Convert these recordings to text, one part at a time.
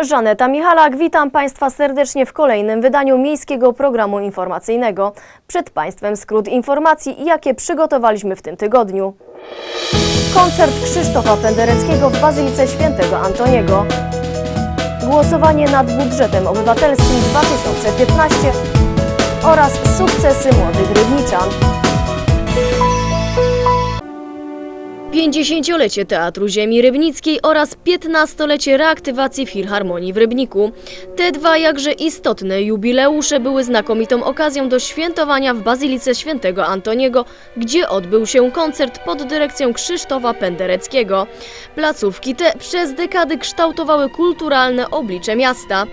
Żaneta Michalak, witam Państwa serdecznie w kolejnym wydaniu Miejskiego Programu Informacyjnego. Przed Państwem skrót informacji, jakie przygotowaliśmy w tym tygodniu. Koncert Krzysztofa Pendereckiego w Bazylice Świętego Antoniego. Głosowanie nad budżetem obywatelskim 2015 oraz sukcesy młodych rybniczan. 50-lecie Teatru Ziemi Rybnickiej oraz 15-lecie reaktywacji Filharmonii w Rybniku. Te dwa jakże istotne jubileusze były znakomitą okazją do świętowania w Bazylice Świętego Antoniego, gdzie odbył się koncert pod dyrekcją Krzysztofa Pendereckiego. Placówki te przez dekady kształtowały kulturalne oblicze miasta.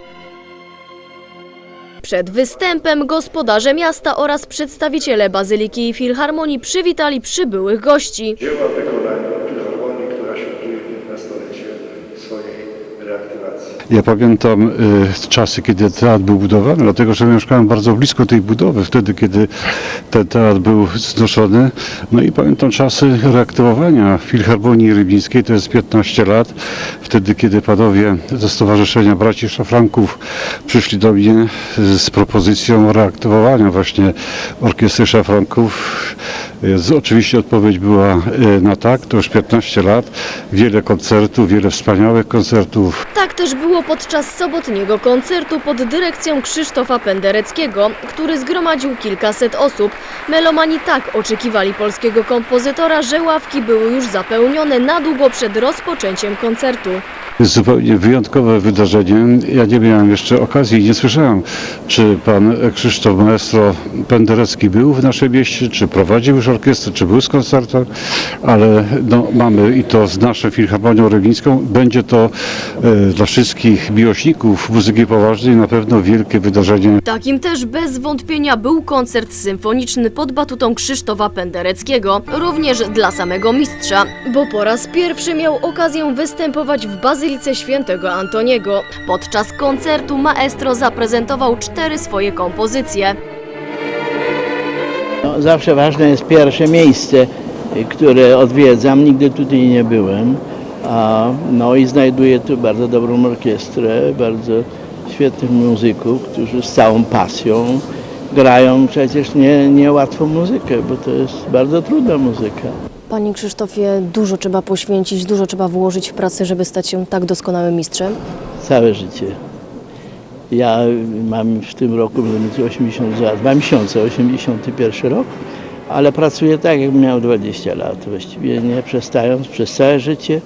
Przed występem gospodarze miasta oraz przedstawiciele Bazyliki i Filharmonii przywitali przybyłych gości. dzieła wykonania Filharmonii, która świętuje 15-lecie swojej reaktywacji. Ja pamiętam y, czasy, kiedy teatr był budowany, dlatego że mieszkałem bardzo blisko tej budowy, wtedy kiedy ten teatr był znoszony. No i pamiętam czasy reaktywowania Filharmonii Rybnickiej, to jest 15 lat, wtedy kiedy panowie ze Stowarzyszenia Braci Szafranków przyszli do mnie z propozycją reaktywowania właśnie Orkiestry Szafranków. Oczywiście odpowiedź była y, na tak, to już 15 lat, wiele koncertów, wiele wspaniałych koncertów, Tak też było podczas sobotniego koncertu pod dyrekcją Krzysztofa Pendereckiego, który zgromadził kilkaset osób. Melomani tak oczekiwali polskiego kompozytora, że ławki były już zapełnione na długo przed rozpoczęciem koncertu. Jest zupełnie wyjątkowe wydarzenie. Ja nie miałem jeszcze okazji i nie słyszałem, czy pan Krzysztof Maestro Penderecki był w naszym mieście, czy prowadził już orkiestrę, czy był z koncertem, ale no, mamy i to z naszą Filharmonią Rybnicką. Będzie to e, dla wszystkich miłośników muzyki poważnej na pewno wielkie wydarzenie. Takim też bez wątpienia był koncert symfoniczny pod batutą Krzysztofa Pendereckiego, również dla samego mistrza, bo po raz pierwszy miał okazję występować w Bazylice Świętego Antoniego. Podczas koncertu maestro zaprezentował cztery swoje kompozycje. No, zawsze ważne jest pierwsze miejsce, które odwiedzam. Nigdy tutaj nie byłem. A, no i znajduję tu bardzo dobrą orkiestrę, bardzo świetnych muzyków, którzy z całą pasją grają przecież nie, niełatwą muzykę, bo to jest bardzo trudna muzyka. Panie Krzysztofie, dużo trzeba poświęcić, dużo trzeba włożyć w pracę, żeby stać się tak doskonałym mistrzem. Całe życie. Ja mam w tym roku, będę mieć 80 lat, dwa miesiące, 81 rok, ale pracuję tak, jakbym miał 20 lat, właściwie nie przestając przez całe życie.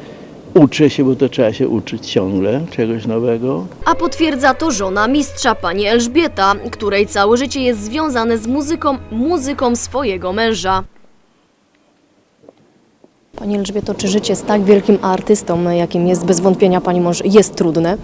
Uczę się, bo to trzeba się uczyć ciągle, czegoś nowego. A potwierdza to żona mistrza, pani Elżbieta, której całe życie jest związane z muzyką, muzyką swojego męża. Pani Elżbieto, czy życie z tak wielkim artystą, jakim jest bez wątpienia pani mąż, jest trudne?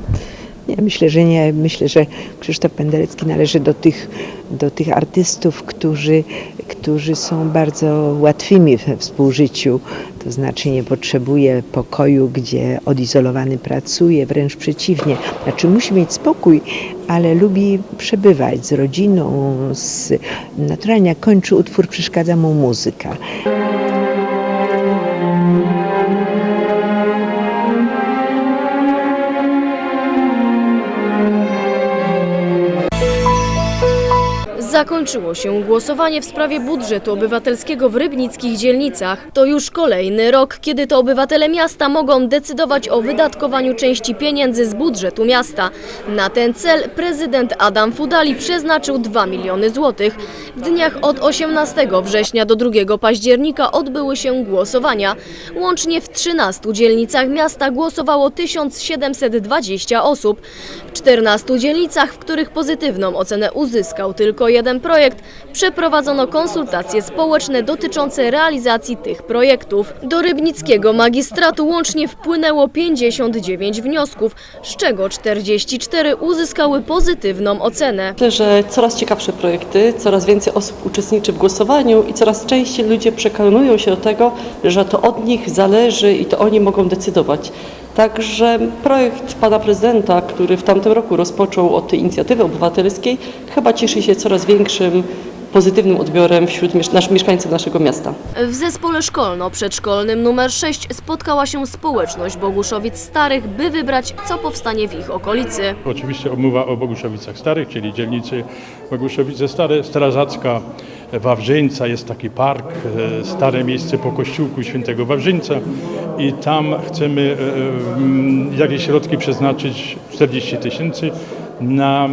Ja myślę, że nie. Myślę, że Krzysztof Penderecki należy do tych, do tych artystów, którzy, którzy są bardzo łatwymi we współżyciu. To znaczy nie potrzebuje pokoju, gdzie odizolowany pracuje, wręcz przeciwnie. Znaczy musi mieć spokój, ale lubi przebywać z rodziną. Z... Naturalnie jak kończy utwór, przeszkadza mu muzyka. Zakończyło się głosowanie w sprawie budżetu obywatelskiego w rybnickich dzielnicach. To już kolejny rok, kiedy to obywatele miasta mogą decydować o wydatkowaniu części pieniędzy z budżetu miasta. Na ten cel prezydent Adam Fudali przeznaczył 2 miliony złotych. W dniach od 18 września do 2 października odbyły się głosowania. Łącznie w 13 dzielnicach miasta głosowało 1720 osób. W 14 dzielnicach, w których pozytywną ocenę uzyskał tylko jeden projekt, przeprowadzono konsultacje społeczne dotyczące realizacji tych projektów. Do Rybnickiego magistratu łącznie wpłynęło 59 wniosków, z czego 44 uzyskały pozytywną ocenę. Myślę, że coraz ciekawsze projekty, coraz więcej osób uczestniczy w głosowaniu i coraz częściej ludzie przekonują się do tego, że to od nich zależy i to oni mogą decydować. Także projekt pana prezydenta, który w tamtym roku rozpoczął od tej inicjatywy obywatelskiej, chyba cieszy się coraz większym pozytywnym odbiorem wśród mieszkańców naszego miasta. W zespole szkolno-przedszkolnym numer 6 spotkała się społeczność Boguszowic Starych, by wybrać, co powstanie w ich okolicy. Oczywiście mowa o Boguszowicach Starych, czyli dzielnicy Boguszowice Stare, Strażacka, Wawrzyńca, jest taki park, e, stare miejsce po kościółku świętego Wawrzyńca i tam chcemy e, mm, jakieś środki przeznaczyć, 40 tysięcy, na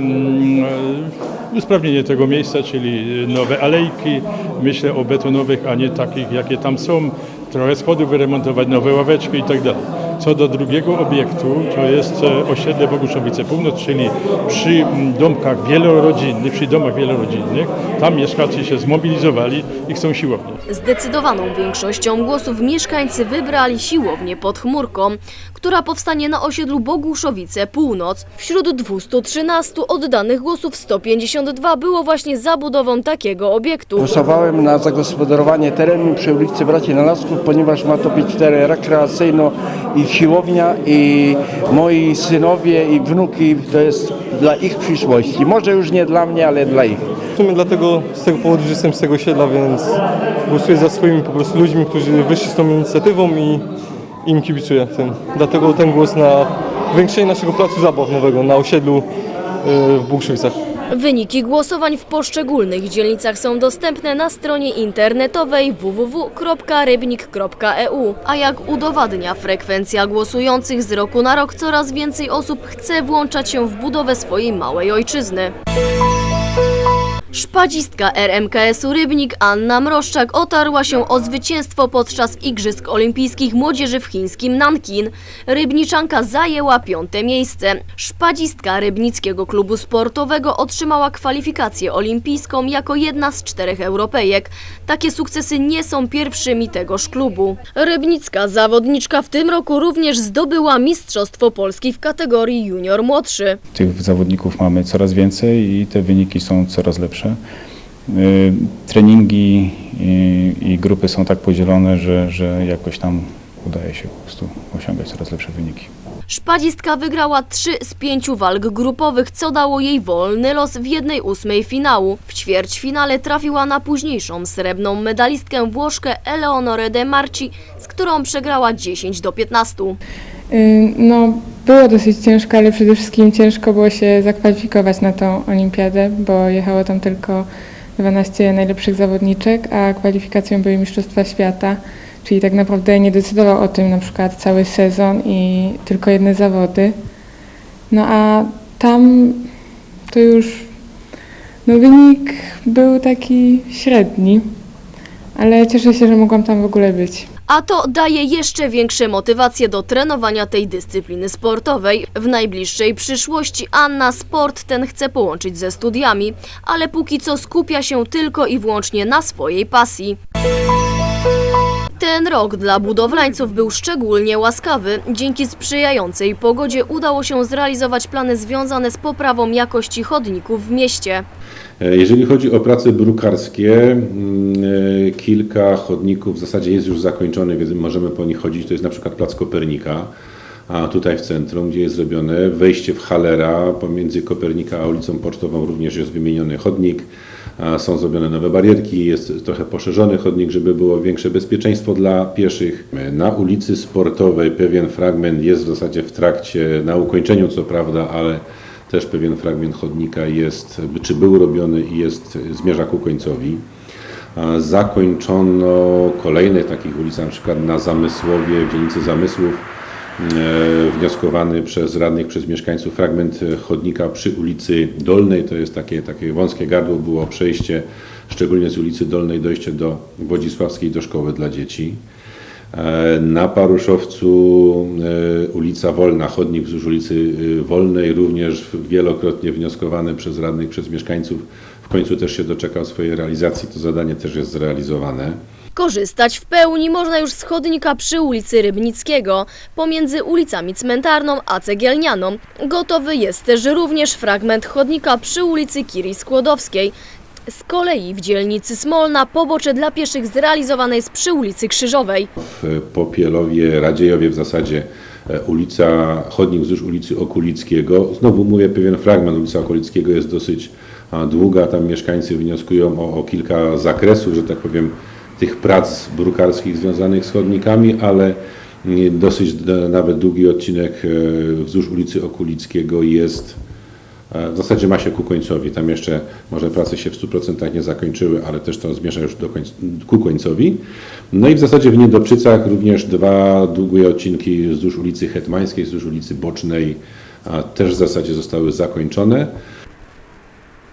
e, usprawnienie tego miejsca, czyli nowe alejki, myślę o betonowych, a nie takich, jakie tam są, trochę schodów wyremontować, nowe ławeczki i tak. Co do drugiego obiektu, to jest e, osiedle Boguszowice Północ, czyli przy mm, domkach wielorodzinnych, przy domach wielorodzinnych, tam mieszkańcy się zmobilizowali i chcą siłownię. Zdecydowaną większością głosów mieszkańcy wybrali siłownię pod chmurką, która powstanie na osiedlu Boguszowice Północ. Wśród 213 oddanych głosów 152 było właśnie zabudową takiego obiektu. Głosowałem na zagospodarowanie terenu przy ulicy Braci Nalasków, ponieważ ma to być teren rekreacyjno i siłownia i moi synowie i wnuki to jest dla ich przyszłości. Może już nie dla mnie, ale dla ich. W sumie dlatego, z tego powodu, że jestem z tego osiedla, więc głosuję za swoimi po prostu ludźmi, którzy wyszli z tą inicjatywą i im kibicuję. Dlatego ten głos na zwiększenie naszego placu zabaw nowego na osiedlu yy, w Bukszowicach. Wyniki głosowań w poszczególnych dzielnicach są dostępne na stronie internetowej www.rybnik.eu. A jak udowadnia frekwencja głosujących z roku na rok, coraz więcej osób chce włączać się w budowę swojej małej ojczyzny. Szpadzistka RMKS-u Rybnik Anna Mroszczak otarła się o zwycięstwo podczas Igrzysk Olimpijskich Młodzieży w chińskim Nankin. Rybniczanka zajęła piąte miejsce. Szpadzistka Rybnickiego Klubu Sportowego otrzymała kwalifikację olimpijską jako jedna z czterech Europejek. Takie sukcesy nie są pierwszymi tegoż klubu. Rybnicka zawodniczka w tym roku również zdobyła Mistrzostwo Polski w kategorii junior młodszy. Tych zawodników mamy coraz więcej i te wyniki są coraz lepsze. Y, Treningi i, i grupy są tak podzielone, że, że jakoś tam udaje się po prostu osiągać coraz lepsze wyniki. Szpadzistka wygrała trzy z pięciu walk grupowych, co dało jej wolny los w jednej ósmej finału. W ćwierćfinale trafiła na późniejszą srebrną medalistkę Włoszkę Eleonorę De Marci, z którą przegrała 10 do 15. Y, No, było dosyć ciężko, ale przede wszystkim ciężko było się zakwalifikować na tą olimpiadę, bo jechało tam tylko 12 najlepszych zawodniczek, a kwalifikacją były Mistrzostwa Świata, czyli tak naprawdę nie decydował o tym na przykład cały sezon i tylko jedne zawody. No a tam to już no wynik był taki średni, ale cieszę się, że mogłam tam w ogóle być. A to daje jeszcze większe motywacje do trenowania tej dyscypliny sportowej. W najbliższej przyszłości Anna sport ten chce połączyć ze studiami, ale póki co skupia się tylko i wyłącznie na swojej pasji. Ten rok dla budowlańców był szczególnie łaskawy. Dzięki sprzyjającej pogodzie udało się zrealizować plany związane z poprawą jakości chodników w mieście. E, Jeżeli chodzi o prace brukarskie, mm, e, kilka chodników w zasadzie jest już zakończonych, więc możemy po nich chodzić. To jest na przykład Plac Kopernika, a tutaj w centrum, gdzie jest zrobione wejście w Halera pomiędzy Kopernika a ulicą Pocztową również jest wymieniony chodnik. Są zrobione nowe barierki, jest trochę poszerzony chodnik, żeby było większe bezpieczeństwo dla pieszych. Na ulicy Sportowej pewien fragment jest w zasadzie w trakcie, na ukończeniu co prawda, ale też pewien fragment chodnika jest, czy był robiony i jest, zmierza ku końcowi. Zakończono kolejne takich ulic, na przykład na Zamysłowie, w dzielnicy Zamysłów, wnioskowany przez radnych, przez mieszkańców fragment e, chodnika przy ulicy Dolnej. To jest takie, takie wąskie gardło, było przejście, szczególnie z ulicy Dolnej, dojście do Wodzisławskiej, do szkoły dla dzieci. E, Na Paruszowcu e, ulica Wolna, chodnik wzdłuż ulicy e, Wolnej, również wielokrotnie wnioskowany przez radnych, przez mieszkańców. W końcu też się doczekał swojej realizacji, to zadanie też jest zrealizowane. Korzystać w pełni można już z chodnika przy ulicy Rybnickiego, pomiędzy ulicami Cmentarną a Cegielnianą. Gotowy jest też również fragment chodnika przy ulicy Kiri Skłodowskiej. Z kolei w dzielnicy Smolna pobocze dla pieszych zrealizowane jest przy ulicy Krzyżowej. W Popielowie, Radziejowie w zasadzie e, ulica, chodnik wzdłuż ulicy Okulickiego. Znowu mówię, pewien fragment ulicy Okulickiego jest dosyć długa, tam mieszkańcy wnioskują o, o kilka zakresów, że tak powiem, tych prac brukarskich związanych z chodnikami, ale mm, dosyć nawet długi odcinek e, wzdłuż ulicy Okulickiego jest E, W zasadzie ma się ku końcowi. Tam jeszcze może prace się w 100% nie zakończyły, ale też to zmierza już do końc, ku końcowi. No i w zasadzie w Niedoprzycach również dwa długie odcinki wzdłuż ulicy Hetmańskiej, wzdłuż ulicy Bocznej też w zasadzie zostały zakończone.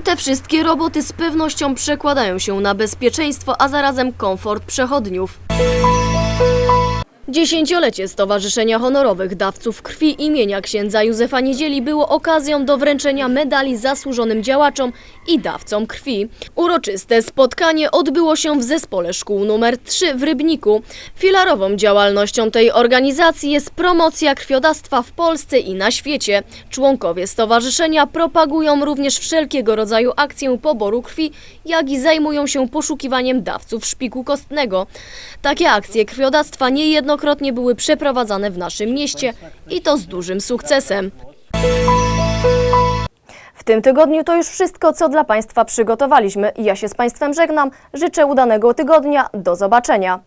Te wszystkie roboty z pewnością przekładają się na bezpieczeństwo, a zarazem komfort przechodniów. Dziesięciolecie Stowarzyszenia Honorowych Dawców Krwi imienia księdza Józefa Niedzieli było okazją do wręczenia medali zasłużonym działaczom i dawcom krwi. Uroczyste spotkanie odbyło się w zespole szkół nr 3 w Rybniku. Filarową działalnością tej organizacji jest promocja krwiodawstwa w Polsce i na świecie. Członkowie stowarzyszenia propagują również wszelkiego rodzaju akcję poboru krwi, jak i zajmują się poszukiwaniem dawców szpiku kostnego. Takie akcje krwiodawstwa niejednokrotnie były przeprowadzane w naszym mieście i to z dużym sukcesem. W tym tygodniu to już wszystko, co dla Państwa przygotowaliśmy. Ja się z Państwem żegnam. Życzę udanego tygodnia. Do zobaczenia.